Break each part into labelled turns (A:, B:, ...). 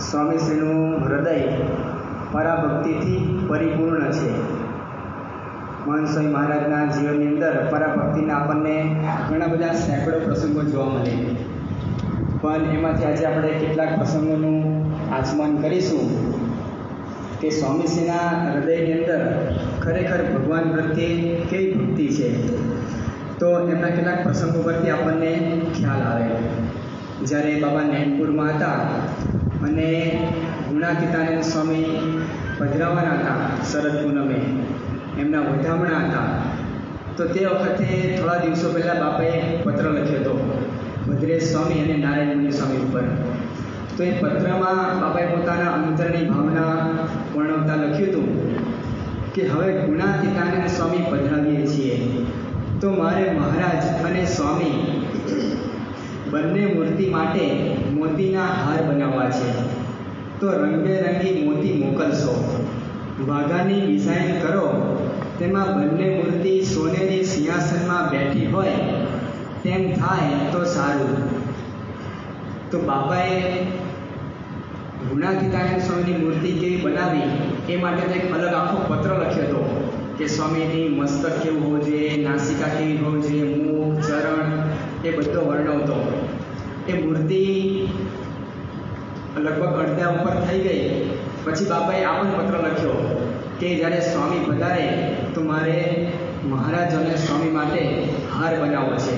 A: સ્વામીશ્રીનું હૃદય પરાભક્તિથી પરિપૂર્ણ છે. મહંત મહારાજના જીવનની અંદર પરાભક્તિના આપણને ઘણા બધા સેંકડો પ્રસંગો જોવા મળે. પણ એમાંથી આજે આપણે કેટલાક પ્રસંગોનું આચમન કરીશું કે સ્વામીશ્રીના હૃદયની અંદર ખરેખર ભગવાન પ્રત્યે કેવી ભક્તિ છે? તો એમના કેટલાક પ્રસંગો પરથી આપણને ખ્યાલ આવે. જ્યારે બાબા નેનપુરમાં હતા અને ગુણાતીતાનંદ સ્વામી ભદ્રાવાના હતા, શરદ પૂનમે. એમના વધામણા હતા. તો તે વખતે થોડા દિવસો પહેલાં બાપાએ પત્ર લખ્યો હતો, ભદ્રેશ સ્વામી અને નારાયણ સ્વામી ઉપર. તો એ પત્રમાં બાપાએ પોતાના અંતરની ભાવના વર્ણવતા લખ્યું હતું કે, હવે ગુણાતીતાનંદ સ્વામી પધરાવીએ છીએ. તો મારે મહારાજ અને સ્વામી બંને મૂર્તિ માટે મોતીના હાર બનાવવા છે. તો રંગબેરંગી મોતી મોકલશો. વાઘાની ડિઝાઇન કરો. તેમાં બંને મૂર્તિ સોનેરી સિંહાસનમાં બેઠી હોય તેમ થાય તો સારું. તો બાપાએ ગુણાતીતાનંદ સ્વામીની મૂર્તિ કેવી બનાવી એ માટે એક અલગ આખો પત્ર લખ્યો હતો કે સ્વામીની મસ્તક કેવું હોવું જોઈએ, નાસિકા કેવી હોવું જોઈએ મુખ ચરણ એ બધો વર્ણવતો. એ મૂર્તિ લગભગ અડધા ઉપર થઈ ગઈ. પછી બાપાએ આ પણ પત્ર લખ્યો કે જ્યારે સ્વામી પધારે તો મારે મહારાજ અને સ્વામી માટે હાર બનાવવો છે.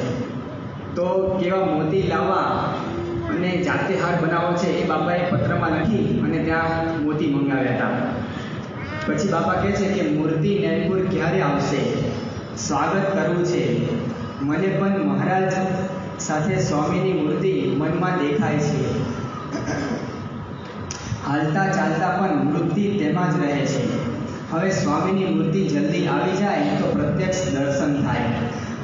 A: તો કેવા મોતી લાવવા અને જાતે હાર બનાવવો છે એ બાપાએ પત્રમાં લખી અને ત્યાં મોતી મંગાવ્યા હતા. પછી બાપા કહે છે કે, મૂર્તિ નૈનપુર ક્યારે આવશે? સ્વાગત કરવું છે. મને પણ મહારાજ સાથે સ્વામીની મૂર્તિ મનમાં દેખાય છે. હાલતા ચાલતા પણ વૃદ્ધિ તેમાં જ રહે છે. હવે સ્વામીની મૂર્તિ જલ્દી આવી જાય તો પ્રત્યક્ષ દર્શન થાય.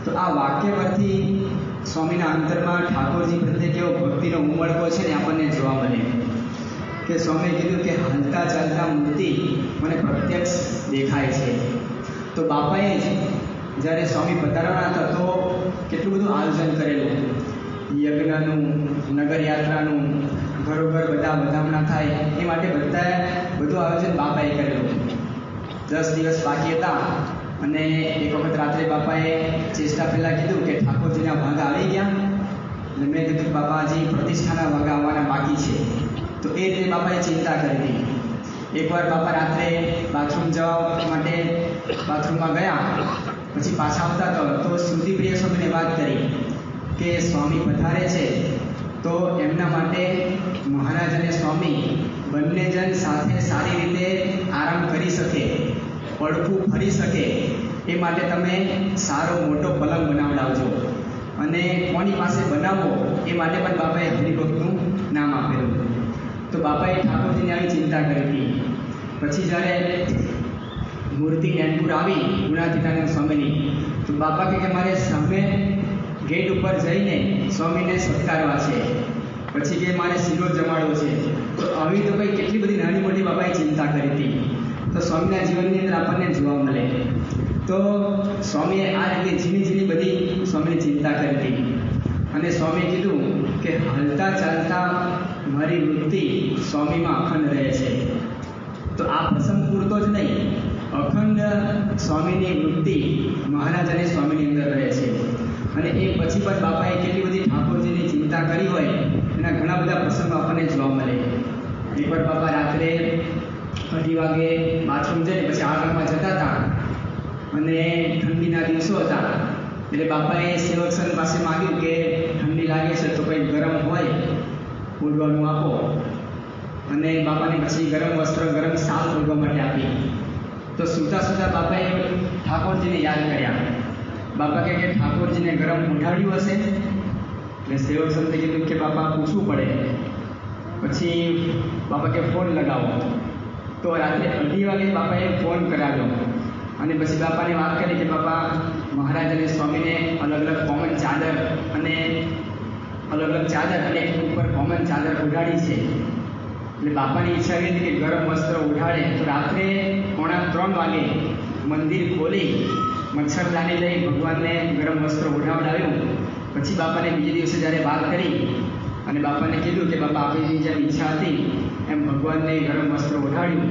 A: તો આ વાક્ય પરથી સ્વામીના અંતરમાં ઠાકોરજી પ્રત્યે કેવો ભક્તિનો ઉમળકો છે ને આપણને જોવા મળે. કે સ્વામીએ કીધું કે હાલતા ચાલતા મૂર્તિ મને પ્રત્યક્ષ દેખાય છે. તો બાપાએ જ જ્યારે સ્વામી પધારવાના હતા તો કેટલું બધું આયોજન કરેલું. યજ્ઞનું, નગરયાત્રાનું ઘરોઘર બધા વધામણા થાય, એ માટે બધા બધું આયોજન બાપાએ કરેલું. દસ દિવસ બાકી હતા અને એક વખત રાત્રે બાપાએ ચેષ્ટા પહેલાં કીધું કે ઠાકોરજીના ભાગ આવી ગયા. મેં કીધું કે બાપા, હજી પ્રતિષ્ઠાના ભાગ આવવાના બાકી છે. તો એ રીતે બાપાએ ચિંતા કરી એકવાર બાપા રાત્રે બાથરૂમ જવા માટે બાથરૂમમાં ગયા, પછી પાછા આવતા તો તો શ્રુતિપ્રિય સ્વામીને વાત કરી કે સ્વામી પધારે છે, તો એમના માટે મહારાજ અને સ્વામી બંને જણ સાથે સારી રીતે આરામ કરી શકે, પડખું ફરી શકે, એ માટે તમે સારો મોટો પલંગ બનાવડાવજો. અને કોની પાસે બનાવવો એ માટે પણ બાપાએ હરિભક્તનું નામ આપેલું. તો બાપાએ ઠાકોરજીની આવી ચિંતા કરી હતી. પછી જ્યારે મૂર્તિ નૈનપુર આવી, ગુણાતીતાનંદ સ્વામીની, તો બાપા કે મારે સામે ગેટ ઉપર જઈને સ્વામીને સત્કારવા છે. પછી કે મારે શીરો જમાડવો છે. તો આવી તો ભાઈ કેટલી બધી નાની મોટી બાપાએ ચિંતા કરી હતી. તો સ્વામીના જીવનની અંદર આપણને જોવા મળે. તો સ્વામીએ આ રીતે ઝીણી ઝીણી બધી સ્વામીની ચિંતા કરી હતી. અને સ્વામીએ કીધું કે હાલતા ચાલતા મારી વૃત્તિ સ્વામીમાં અખંડ રહે છે. તો આ પ્રસંગ પૂરતો જ નહીં. અખંડ સ્વામીની વૃત્તિ મહારાજ અને સ્વામીની અંદર રહે છે. અને એ પછી પણ બાપાએ કેટલી બધી ઠાકોરજીની ચિંતા કરી હોય એના ઘણા બધા પ્રસંગો આપણને જોવા મળે. એકવાર બાપા રાત્રે અઢી વાગે બાથરૂમ જઈને પછી આગળમાં જતા હતા. અને ઠંડીના દિવસો હતા. એટલે બાપાએ સેવકસન પાસે માગ્યું કે ઠંડી લાગે છે તો કંઈ ગરમ હોય ઓઢવાનું આપો. અને બાપાને પછી ગરમ વસ્ત્ર, ગરમ સાલ ઓઢવા માટે આપી. તો સૂતા સૂતા બાપાએ ઠાકોરજીને યાદ કર્યા. બાપા કહે કે ઠાકોરજીને ગરમ ઉઠાડ્યું હશે? એટલે સેવક સંતે કીધું કે, બાપા, પૂછવું પડે. પછી બાપા કે ફોન લગાવો. તો રાત્રે અઢી વાગે બાપાએ ફોન કરાવ્યો. અને પછી બાપાને વાત કરી કે, બાપા, મહારાજ અને સ્વામીને અલગ અલગ કોમન ચાદર અને અલગ અલગ ચાદર અને ઉપર કોમન ચાદર ઉડાડી છે. એટલે બાપાની ઈચ્છા હતી કે, ગરમ વસ્ત્ર ઉઠાડે તો રાત્રે પોણા ત્રણ વાગે મંદિર ખોલી, મચ્છરદાની લઈ ભગવાનને ગરમ વસ્ત્ર ઉઠાવડાવ્યું પછી બાપાને બીજે દિવસે જ્યારે વાત કરી અને બાપાને કીધું કે બાપા આપણી જેમ ઈચ્છા હતી, એમ ભગવાનને ગરમ વસ્ત્ર ઓઢાડ્યું.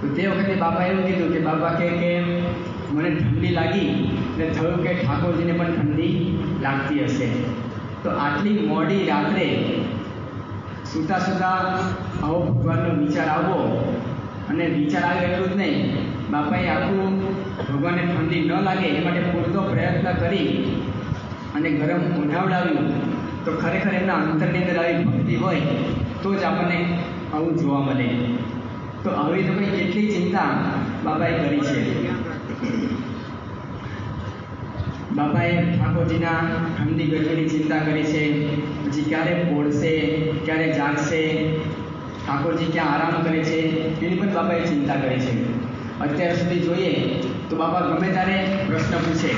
A: તો તે વખતે બાપા એવું કીધું કે બાપા કે કે, મને ઠંડી લાગી એટલે થયું કે ઠાકોરજીને પણ ઠંડી લાગતી હશે. તો આટલી મોડી રાત્રે સૂતા સૂતા આવો ભગવાનનો વિચાર આવવો અને વિચાર આવે એટલું જ નહીં. બાપાએ આખું ભગવાનને ઠંડી ન લાગે એ માટે પૂરતો પ્રયત્ન કરી અને ગરમ ઉનાવડાવ્યું. તો ખરેખર એમના અંતરની અંદર આવી ભક્તિ હોય, તો જ આપણને આવું જોવા મળે. તો આવી તો કંઈ કેટલી ચિંતા બાબાએ કરી છે? બાબાએ ઠાકોરજીના ઠંડી ગરમીની ચિંતા કરી છે. પછી ક્યારે પોળશે ક્યારે જાગશે, ઠાકોરજી ક્યાં આરામ કરે છે, એની પણ બાબાએ ચિંતા કરી છે. અત્યાર સુધી જોઈએ તો બાબા ગમે ત્યારે પ્રશ્ન પૂછે.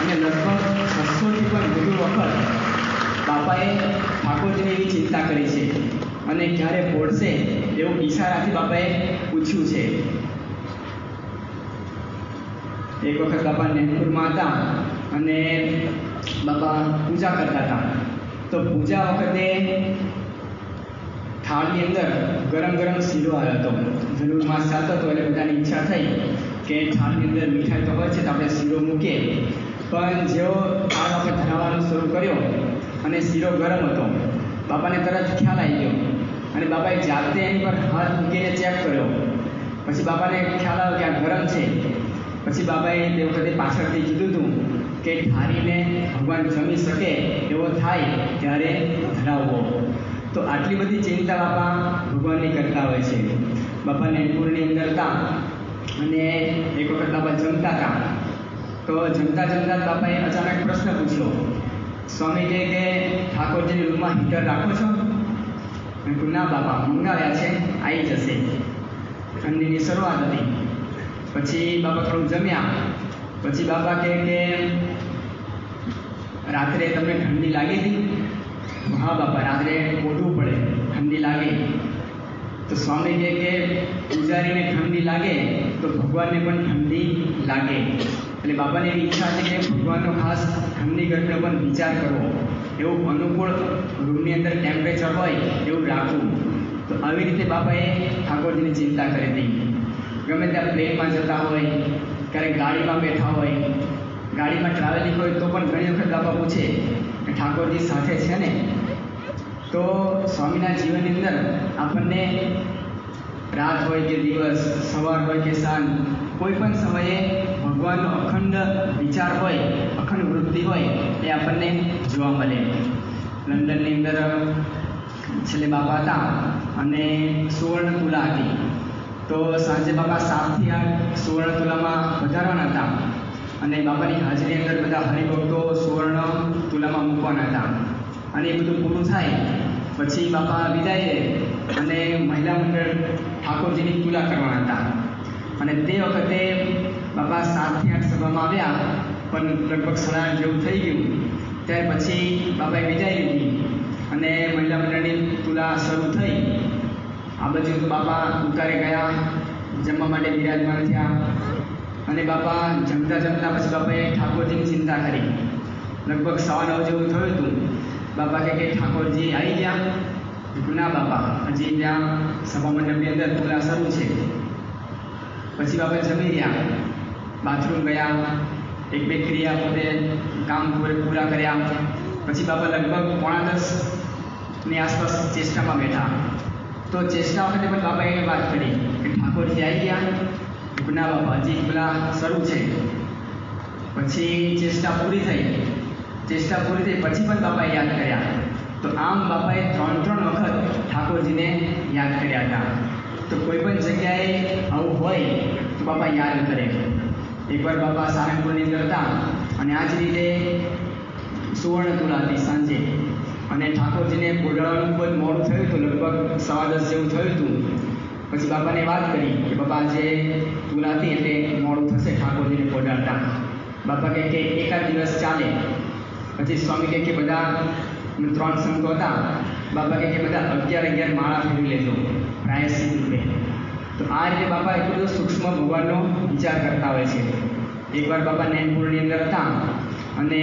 A: અને લગભગ છસોથી પણ વધુ વખત બાપાએ ઠાકોરજીની એવી ચિંતા કરી છે. અને ક્યારે પોળશે એવું ઈશારાથી બાપાએ પૂછ્યું છે. એક વખત બાપા નેનપુરમાં હતા અને બાપા પૂજા કરતા હતા. તો પૂજા વખતે થાળની અંદર ગરમ ગરમ શીરો આવ્યો હતો. જરૂર માસ ચાલતો હતો એટલે બધાની ઈચ્છા થઈ કે થાળની અંદર મીઠાઈ તો હોય છે, તો આપણે શીરો મૂકીએ. પણ જેવો આ વખત ધરાવવાનું શરૂ કર્યો અને શીરો ગરમ હતો. બાપાને તરત ખ્યાલ આવી ગયો. અને બાપાએ જાતે એની પર હાથ મૂકીને ચેક કર્યો. પછી બાપાને ખ્યાલ આવ્યો કે આ ગરમ છે. પછી બાબાએ તે વખતે પાછળથી કીધું હતું કે ઠારીને ભગવાન જમી શકે એવો થાય ત્યારે ધરાવવો તો આટલી બધી ચિંતા બાપા ભગવાનની કરતા હોય છે. બાપાને પૂરની અંદર હતા અને એક વખત બાપા જમતા હતા. તો જમતા જમતા બાપાએ અચાનક પ્રશ્ન પૂછ્યો. સ્વામી કહે કે, ઠાકોરજીની રૂમમાં હીટર રાખો છો? મેં ના બાપા, મંગાવ્યા છે આવી જશે. ઠંડીની શરૂઆત હતી. પછી બાપા થોડું જમ્યા. પછી બાપા કહે કે, રાત્રે તમને ઠંડી લાગી હતી હા બાપા, રાત્રે ઓઢવું પડે, ઠંડી લાગે. તો સ્વામી કહે કે, પૂજારીને ઠંડી લાગે, તો ભગવાનને પણ ઠંડી લાગે. એટલે બાબાની એવી ઈચ્છા છે કે ભગવાનનો ખાસ ઘરની ઘટનો પણ વિચાર કરવો. એવું અનુકૂળ રૂમની અંદર ટેમ્પરેચર હોય એવું રાખવું. તો આવી રીતે બાપાએ ઠાકોરજીની ચિંતા કરી હતી. ગમે ત્યાં પ્લેનમાં જતા હોય, ક્યારેક ગાડીમાં બેઠા હોય, ગાડીમાં ટ્રાવેલિંગ હોય તો પણ ઘણી વખત બાપા પૂછે કે ઠાકોરજી સાથે છે ને? તો સ્વામીના જીવનની અંદર આપણને રાત હોય કે દિવસ, સવાર હોય કે સાંજ, કોઈ પણ સમયે ભગવાનનો અખંડ વિચાર હોય, અખંડ વૃત્તિ હોય, એ આપણને જોવા મળે. લંડનની અંદર છેલ્લે બાપા હતા અને સુવર્ણ તુલા હતી. તો સાંજે બાપા સાતથી આઠ સુવર્ણ તુલામાં વધારવાના હતા. અને બાપાની હાજરી અંદર બધા હરિભક્તો સુવર્ણ તુલામાં મૂકવાના હતા. અને એ બધું પૂરું થાય, પછી બાપા વિદાય લે અને મહિલા મંડળ ઠાકોરજીની તુલા કરવાના હતા. અને તે વખતે બાપા સાતથી આઠ સભામાં આવ્યા, પણ લગભગ સાડા આઠ જેવું થઈ ગયું. ત્યાર પછી બાપાએ વિદાય લીધી અને મહિલા મંડળની તુલા શરૂ થઈ. આ તો બાપા ઉતારે ગયા, જમવા માટે બિરાજમાન થયા અને બાપા જમતા જમતા પછી બાપાએ ઠાકોરજીની ચિંતા કરી. લગભગ સવા નવ જેવું થયું હતું. બાપા કે ઠાકોરજી આવી ગયા. ના બાપા, હજી ત્યાં સભા મંડપની અંદર તુલા શરૂ છે. પછી બાપા જમી રહ્યા. બાથરૂમ ગયા, એક બે ક્રિયા પોતે કામ પૂરે કર્યા પછી બાપા લગભગ પોણા દસની આસપાસ ચેષ્ટામાં બેઠા. તો ચેષ્ટા વખતે પણ બાપાએ એને વાત કરી કે ઠાકોરજી આવી ગયા. ના બાપા, હજી પેલા શરૂ છે. પછી ચેષ્ટા પૂરી થઈ. ચેષ્ટા પૂરી થઈ પછી પણ બાપાએ યાદ કર્યા. તો આમ બાપાએ ત્રણ ત્રણ વખત ઠાકોરજીને યાદ કર્યા હતા. તો કોઈ પણ જગ્યાએ આવું હોય તો બાપા યાદ કરે. એકવાર બાપા સારંગપુરની હતા અને આ જ રીતે સુવર્ણ તુલાથી સાંજે અને ઠાકોરજીને બોલાવવાનું ખૂબ જ મોડું થયું હતું, લગભગ સવા દસ જેવું થયું હતું. પછી બાપાને વાત કરી કે બાપા, આજે તુલાતી એટલે મોડું થશે ઠાકોરજીને પોડાડતા બાપા કહે કે એકાદ દિવસ ચાલે. પછી સ્વામી કહે કે બધા ત્રણ સંતો હતા. બાપા કહે કે બધા અગિયાર અગિયાર માળા ફેરવી લેજો, પ્રાયશ્ચિત રૂપે. તો આ રીતે બાપા એટલો બધો સૂક્ષ્મ ભગવાનનો વિચાર કરતા હોય છે. એકવાર બાપા નૈનપુરની અંદર હતા અને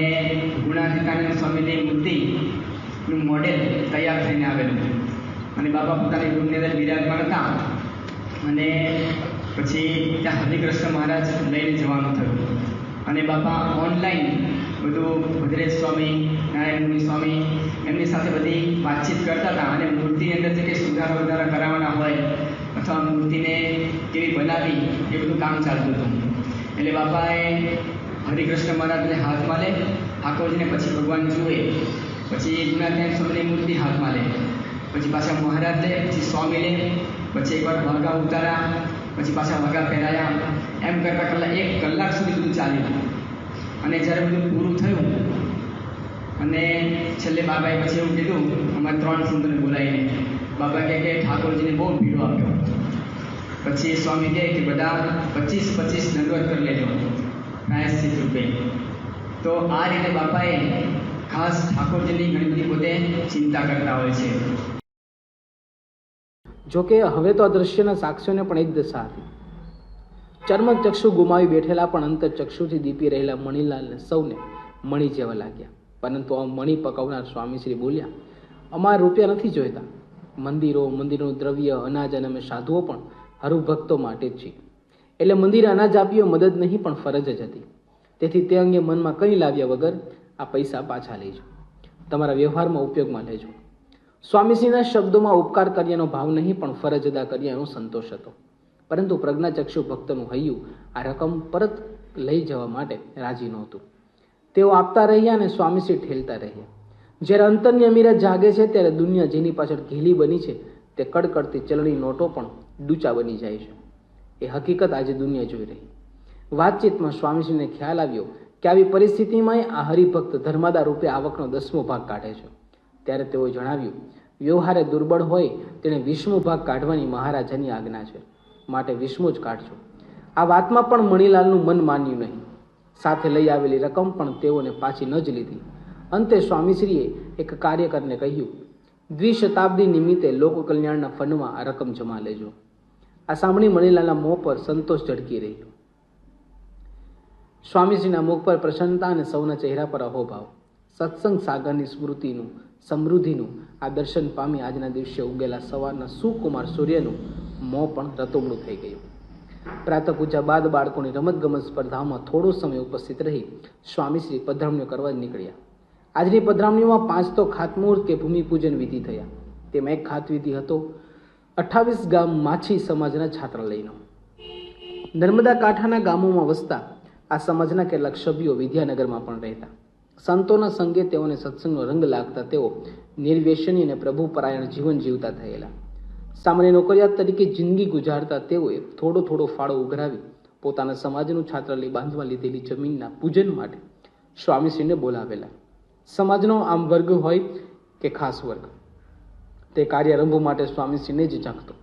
A: ગુણાધિકારી સ્વામીની મૂર્તિનું મોડેલ તૈયાર થઈને આવેલું. અને બાપા પોતાની રૂમની અંદર બિરાજમાન હતા અને પછી ત્યાં હરિકૃષ્ણ મહારાજ લઈને જવાનું થયું. અને બાપા ઓનલાઈન બધું ભદ્રેશ સ્વામી નારાયણ સ્વામી એમની સાથે બધી વાતચીત કરતા હતા અને મૂર્તિની અંદર જે કંઈ સુધારા વધારા કરાવવાના હોય મૂર્તિને કેવી બનાવી એ બધું કામ ચાલતું હતું. એટલે બાપાએ હરિકૃષ્ણ મહારાજને હાથમાં લે ઠાકોરજીને પછી ભગવાન જુએ, પછી ગુણાત્યાન સ્વામીની મૂર્તિ હાથમાં લે પછી પાછા મહારાજ લે પછી સ્વામી લે, પછી એકવાર વાઘા ઉતારા પછી પાછા વાઘા પહેરાયા. એમ કરતાં કલાક એક કલાક સુધી બધું ચાલ્યું. અને જ્યારે બધું પૂરું થયું, અને છેલ્લે બાબાએ પછી એવું કીધું, અમારે ત્રણ સુંદરને બોલાવીને. બાબા કહે કે ઠાકોરજીને બહુ ભીડો આપ્યો. પછી સ્વામી કહે કે બધા પચીસ પચીસ દંડવત કરી લેજો. પ્રાયશ્ચિત રૂપે તો આ રીતે બાપાએ ખાસ ઠાકોરજીની ઘણી બધી પોતે ચિંતા કરતા હોય છે.
B: જોકે હવે તો આ સાક્ષીઓને પણ એક દશા હતી ચર્મ ચક્ષુ ગુમાવી બેઠેલા પણ અંતર ચક્ષુથી દીપી રહેલા મણિલાલને સૌને મણી જેવા લાગ્યા. પરંતુ આ મણી પકવનાર સ્વામીશ્રી બોલ્યા, અમારા રૂપિયા નથી જોઈતા. મંદિરો, મંદિરનું દ્રવ્ય, અનાજ અને અમે સાધુઓ પણ હરુભક્તો માટે જ છીએ. એટલે મંદિરે અનાજ આપ્યો મદદ નહીં, પણ ફરજ જ હતી. તેથી તે અંગે મનમાં કંઈ લાવ્યા વગર આ પૈસા પાછા લેજો તમારા વ્યવહારમાં ઉપયોગમાં લેજો. સ્વામીશ્રીના શબ્દોમાં ઉપકાર કર્યાનો ભાવ નહીં, પણ ફરજ અદા કર્યાનો સંતોષ હતો. પરંતુ પ્રજ્ઞાચક્ષુ ભક્તનું હૈયું આ રકમ પરત લઈ જવા માટે રાજી નહોતું. તેઓ આપતા રહ્યા અને સ્વામીશ્રી ઠેલતા રહ્યા. જ્યારે અંતરની અમીરા જાગે છે ત્યારે દુનિયા જેની પાછળ ઘીલી બની છે, તે કડકડતી ચલણી નોટો પણ ડૂચા બની જાય છે. એ હકીકત આજે દુનિયા જોઈ રહી. વાતચીતમાં સ્વામીજીને ખ્યાલ આવ્યો કે આવી પરિસ્થિતિમાં આ હરિભક્ત ધર્માદા રૂપે આવકનો દસમો ભાગ કાઢે છે. ત્યારે તેઓએ જણાવ્યું, વ્યવહારે દુર્બળ હોય તેણે વિષ્ણુ ભાગ કાઢવાની મહારાજાની આજ્ઞા છે. માટે વિષ્ણુ જ કાઢજો. આ વાતમાં પણ મણિલાલનું મન માન્યું નહીં. સાથે લઈ આવેલી રકમ પણ તેઓને પાછી ન જ લીધી. અંતે સ્વામીશ્રીએ એક કાર્યકરને કહ્યું, દ્વિશતાબ્દી નિમિત્તે લોકકલ્યાણના ફંડમાં આ રકમ જમા લેજો. આ સાંભળી મણિલાલના મોં પર સંતોષ ઝળકી રહ્યો. સ્વામીજીના મુખ પર પ્રસન્નતા અને સૌના ચહેરા પર અહોભાવ. સત્સંગ સાગરની સ્મૃતિનું, સમૃદ્ધિનું આ દર્શન પામી આજના દિવસે ઉગેલા સવારના સુકુમાર સૂર્યનું મોં પણ રતોમણું થઈ ગયું. પ્રાતઃ પૂજા બાદ બાળકોની રમતગમત સ્પર્ધામાં થોડો સમય ઉપસ્થિત રહી સ્વામીશ્રી પધરામણીઓ કરવા નીકળ્યા. આજની પધરામણીમાં પાંચ તો ખાતમુહૂર્ત કે ભૂમિપૂજન વિધિ થયા. તેમાં એક ખાતવિધિ હતો અઠ્ઠાવીસ ગામ માછી સમાજના છાત્રાલયનો. નર્મદા કાંઠાના ગામોમાં વસતા આ સમાજના કેટલાક સભ્યો વિદ્યાનગરમાં પણ રહેતા. સંતોના સંગે તેઓને સત્સંગનો રંગ લાગતા તેઓ નિર્વ્યસની અને પ્રભુપરાયણ જીવન જીવતા થયેલા. સામાન્ય નોકરિયાત તરીકે જિંદગી ગુજારતા તેઓએ થોડો થોડો ફાળો ઉઘરાવી પોતાના સમાજનું છાત્રાલય બાંધવા લીધેલી જમીનના પૂજન માટે સ્વામીશ્રીને બોલાવેલા. સમાજનો આમ વર્ગ હોય કે ખાસ વર્ગ. તે કાર્યારંભ માટે સ્વામીશ્રીને જ ઝાંકતો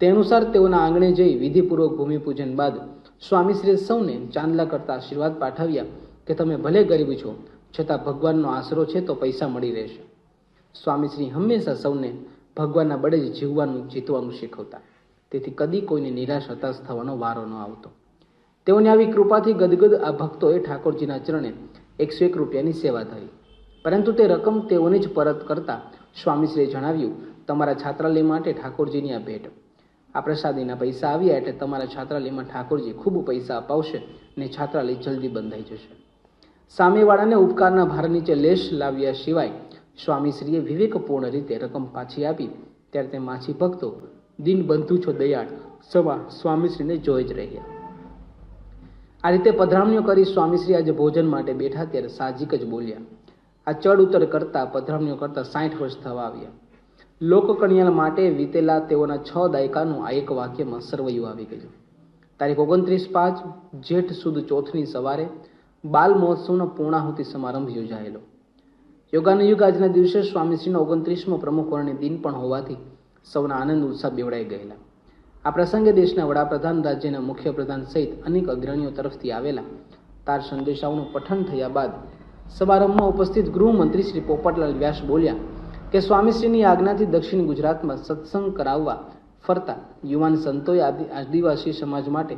B: તે અનુસાર તેઓના આંગણે જઈ વિધિપૂર્વક ભૂમિપૂજન બાદ સ્વામીશ્રીએ સૌને ચાંદલા કરતા આશીર્વાદ પાઠવ્યા કે તમે ભલે ગરીબ છો, છતાં ભગવાનનો આશરો છે તો પૈસા મળી રહેશે. સ્વામીશ્રી હંમેશા સૌને ભગવાનના બળે જ જીવવાનું, જીતવાનું શીખવતા. તેથી કદી કોઈને નિરાશ, હતાશ થવાનો વારો ન આવતો. તેઓની આવી કૃપાથી ગદગદ આ ભક્તોએ ઠાકોરજીના ચરણે એકસો એક રૂપિયાની સેવા ધરી. પરંતુ તે રકમ તેઓને જ પરત કરતા સ્વામીશ્રીએ જણાવ્યું, તમારા છાત્રાલય માટે ઠાકોરજીની આ ભેટ. આ પ્રસાદીના પૈસા આવ્યા એટલે તમારા છાત્રાલયમાં ઠાકોરજી ખૂબ પૈસા અપાવશે અને છાત્રાલય જલ્દી બંધાઈ જશે. સામેવાળાને ઉપકારના ભાર નીચે લેશ લાવ્યા સિવાય સ્વામીશ્રીએ વિવેકપૂર્ણ રીતે રકમ પાછી આપી. ત્યારે તે માછી ભક્તો દિન બંધુ છો દયાળ, સવા સ્વામીશ્રીને જોઈ જ રહ્યા. આ રીતે પધરામણીઓ કરી સ્વામીશ્રી આજે ભોજન માટે બેઠા ત્યારે સાહજિક જ બોલ્યા. આ ચડ ઉતર કરતા પધરામણીઓ કરતા સાઠ વર્ષ થવા આવ્યા. લોકકણિયાલ માટે વીતેલા તેઓના છ દાયકાનું આ એક વાક્યમાં સર્વયુ આવી ગયું. તારીખ ઓગણત્રીસ પાંચ, જેઠ સુદ ચોથની સવારે બાલ મહોત્સવનો પૂર્ણાહુતિ સમારંભ યોજાયેલો. યોગાનુયુગ આજના દિવસે સ્વામીશ્રીનો ઓગણત્રીસમો પ્રમુખ વર્ણિ દિન પણ હોવાથી સૌના આનંદ ઉત્સાહ બેવડાઈ ગયેલા. આ પ્રસંગે દેશના વડાપ્રધાન, રાજ્યના મુખ્યપ્રધાન સહિત અનેક અગ્રણીઓ તરફથી આવેલા તાર સંદેશાઓનું પઠન થયા બાદ સમારંભમાં ઉપસ્થિત ગૃહમંત્રી શ્રી પોપટલાલ વ્યાસ બોલ્યા કે સ્વામીશ્રીની આજ્ઞાથી દક્ષિણ ગુજરાતમાં સત્સંગ કરાવવા ફરતા યુવાન સંતોએ આદિ, આદિવાસી સમાજ માટે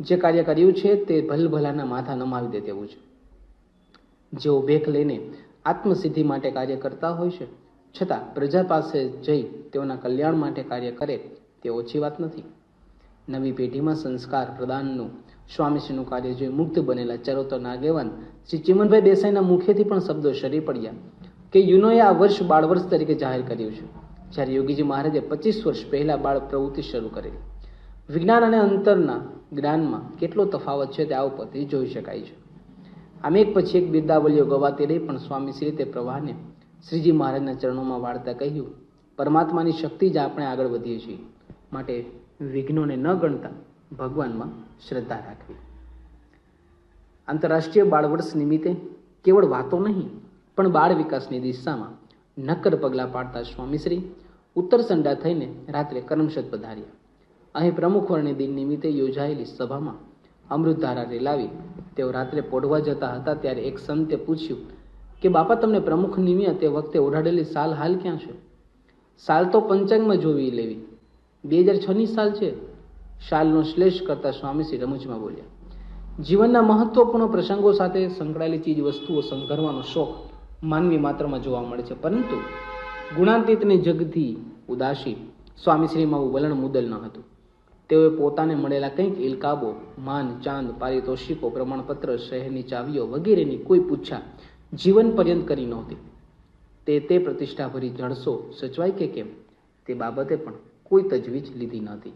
B: જે કાર્ય કર્યું છે તે ભલભલાના માથા નમાવી દે તેવું છે. જેઓ ભેખ લઈને આત્મસિદ્ધિ માટે કાર્ય કરતા હોય છે, છતાં પ્રજા પાસે જઈ તેઓના કલ્યાણ માટે કાર્ય કરે તે ઓછી વાત નથી. નવી પેઢીમાં સંસ્કાર પ્રદાનનું સ્વામીશ્રીનું કાર્ય જોઈ મુક્ત બનેલા ચરોતરના આગેવાન શ્રી ચિમનભાઈ દેસાઈના મુખેથી પણ શબ્દો શરી પડ્યા કે યુનોએ આ વર્ષ બાળ વર્ષ તરીકે જાહેર કર્યું છે. જ્યારે યોગીજી મહારાજે પચીસ વર્ષ પહેલાં બાળ પ્રવૃત્તિ શરૂ કરેલી. વિજ્ઞાન અને અંતરના જ્ઞાનમાં કેટલો તફાવત છે તે આ ઉપરથી જોઈ શકાય છે. આમ એક પછી એક બિરદાવલીઓ ગવાતી રહી પણ સ્વામીશ્રી તે પ્રવાહને શ્રીજી મહારાજના ચરણોમાં વાળતા કહ્યું, પરમાત્માની શક્તિ જ આપણે આગળ વધીએ છીએ. માટે વિઘ્નોને ન ગણતા ભગવાનમાં શ્રદ્ધા રાખવી. આંતરરાષ્ટ્રીય બાળ વર્ષ નિમિત્તે કેવળ વાતો નહીં, પણ બાળ વિકાસની દિશામાં નક્કર પગલાં પાડતા સ્વામીશ્રી ઉત્તર સંડા થઈને રાત્રે કરમશદ પધાર્યા. અહીં પ્રમુખ વર્ણિ દિન નિમિત્તે યોજાયેલી સભામાં અમૃતધારા રેલાવી તેઓ રાત્રે પોઢવા જતા હતા ત્યારે એક સંતે પૂછ્યું કે, બાપા, તમને પ્રમુખ નિમ્યા તે વખતે ઓઢાડેલી સાલ હાલ ક્યાં છે? સાલ તો પંચાંગમાં જોવી લેવી. બે હજાર છની સાલ છે. શાલનો શ્લેષ કરતા સ્વામીશ્રી રમુજમાં બોલ્યા, જીવનના મહત્વપૂર્ણ પ્રસંગો સાથે સંકળાયેલી ચીજ વસ્તુઓ સંઘરવાનો શોખ માનવી માત્રમાં જોવા મળે છે. પરંતુ ગુણાતીતને જગથી ઉદાસી સ્વામીશ્રીમાં વલણ મુદલ ન હતું. તેઓએ પોતાને મળેલા કંઈક ઇલકાબો, માન, ચાંદ, પારિતોષિકો, પ્રમાણપત્ર, શહેરની ચાવીઓ વગેરેની કોઈ પૂછા જીવન પર્યંત કરી નહોતી. તે તે પ્રતિષ્ઠાભરી જળસો સચવાય કે કેમ? તે બાબતે પણ કોઈ તજવીજ લીધી નહોતી.